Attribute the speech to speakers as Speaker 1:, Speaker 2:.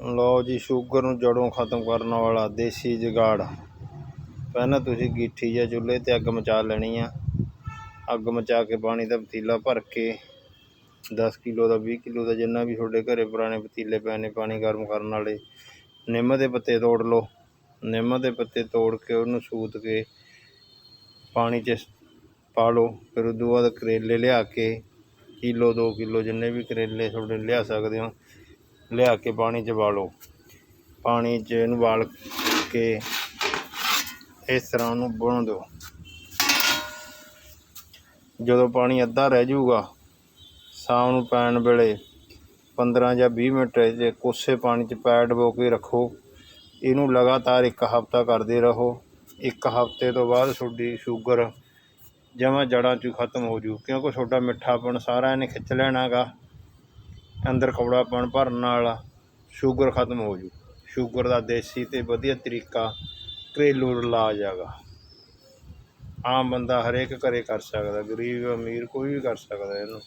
Speaker 1: ਲਓ ਜੀ, ਸ਼ੂਗਰ ਨੂੰ ਜੜੋਂ ਖਤਮ ਕਰਨ ਵਾਲਾ ਦੇਸੀ ਜਗਾੜ। ਪਹਿਲਾਂ ਤੁਸੀਂ ਗੀਠੀ ਜਾਂ ਚੁੱਲ੍ਹੇ 'ਤੇ ਅੱਗ ਮਚਾ ਲੈਣੀ ਆ। ਅੱਗ ਮਚਾ ਕੇ ਪਾਣੀ ਦਾ ਪਤੀਲਾ ਭਰ ਕੇ 10 ਕਿਲੋ ਦਾ 20 ਕਿਲੋ ਦਾ ਜਿੰਨਾ ਵੀ ਤੁਹਾਡੇ ਘਰੇ ਪੁਰਾਣੇ ਪਤੀਲੇ ਪਏ ਨੇ, ਪਾਣੀ ਗਰਮ ਕਰਨ ਵਾਲੇ, ਨਿੰਮ ਦੇ ਪੱਤੇ ਤੋੜ ਲਓ। ਨਿੰਮ ਦੇ ਪੱਤੇ ਤੋੜ ਕੇ ਉਹਨੂੰ ਸੂਤ ਕੇ ਪਾਣੀ 'ਚ ਪਾ ਲਓ। ਫਿਰ ਉਦੋਂ ਬਾਅਦ ਕਰੇਲੇ ਲਿਆ ਕੇ ਕਿਲੋ 2 ਕਿਲੋ ਜਿੰਨੇ ਵੀ ਕਰੇਲੇ ਤੁਹਾਡੇ ਲਿਆ ਸਕਦੇ ਹੋ ਲਿਆ ਕੇ ਪਾਣੀ 'ਚ ਬਾਲੋ। ਪਾਣੀ 'ਚ ਇਹਨੂੰ ਬਾਲ ਕੇ ਇਸ ਤਰ੍ਹਾਂ ਉਹਨੂੰ ਬੁਣ ਦਿਓ। ਜਦੋਂ ਪਾਣੀ ਅੱਧਾ ਰਹਿ ਜਾਊਗਾ, ਸ਼ਾਮ ਨੂੰ ਪੈਣ ਵੇਲੇ 15 ਜਾਂ 20 ਮਿੰਟ ਜੇ ਕੋਸੇ ਪਾਣੀ 'ਚ ਪੈ ਡਬੋ ਕੇ ਰੱਖੋ। ਇਹਨੂੰ ਲਗਾਤਾਰ ਇੱਕ ਹਫ਼ਤਾ ਕਰਦੇ ਰਹੋ। ਇੱਕ ਹਫ਼ਤੇ ਤੋਂ ਬਾਅਦ ਤੁਹਾਡੀ ਸ਼ੂਗਰ ਜਮਾਂ ਜੜ੍ਹਾਂ 'ਚ ਖਤਮ ਹੋ ਜੂ, ਕਿਉਂਕਿ ਤੁਹਾਡਾ ਮਿੱਠਾਪਣ ਸਾਰਾ ਇਹਨੇ ਖਿੱਚ ਲੈਣਾ ਗਾ ਅੰਦਰ ਕੌੜਾਪਣ ਭਰਨ ਨਾਲ ਸ਼ੂਗਰ ਖਤਮ ਹੋ ਜੂ। ਸ਼ੂਗਰ ਦਾ ਦੇਸੀ ਤੇ ਵਧੀਆ ਤਰੀਕਾ ਘਰੇਲੂ ਇਲਾਜ ਹੈਗਾ। ਆਮ ਬੰਦਾ ਹਰੇਕ ਘਰੇ ਕਰ ਸਕਦਾ, ਗਰੀਬ ਅਮੀਰ ਕੋਈ ਵੀ ਕਰ ਸਕਦਾ ਇਹਨੂੰ।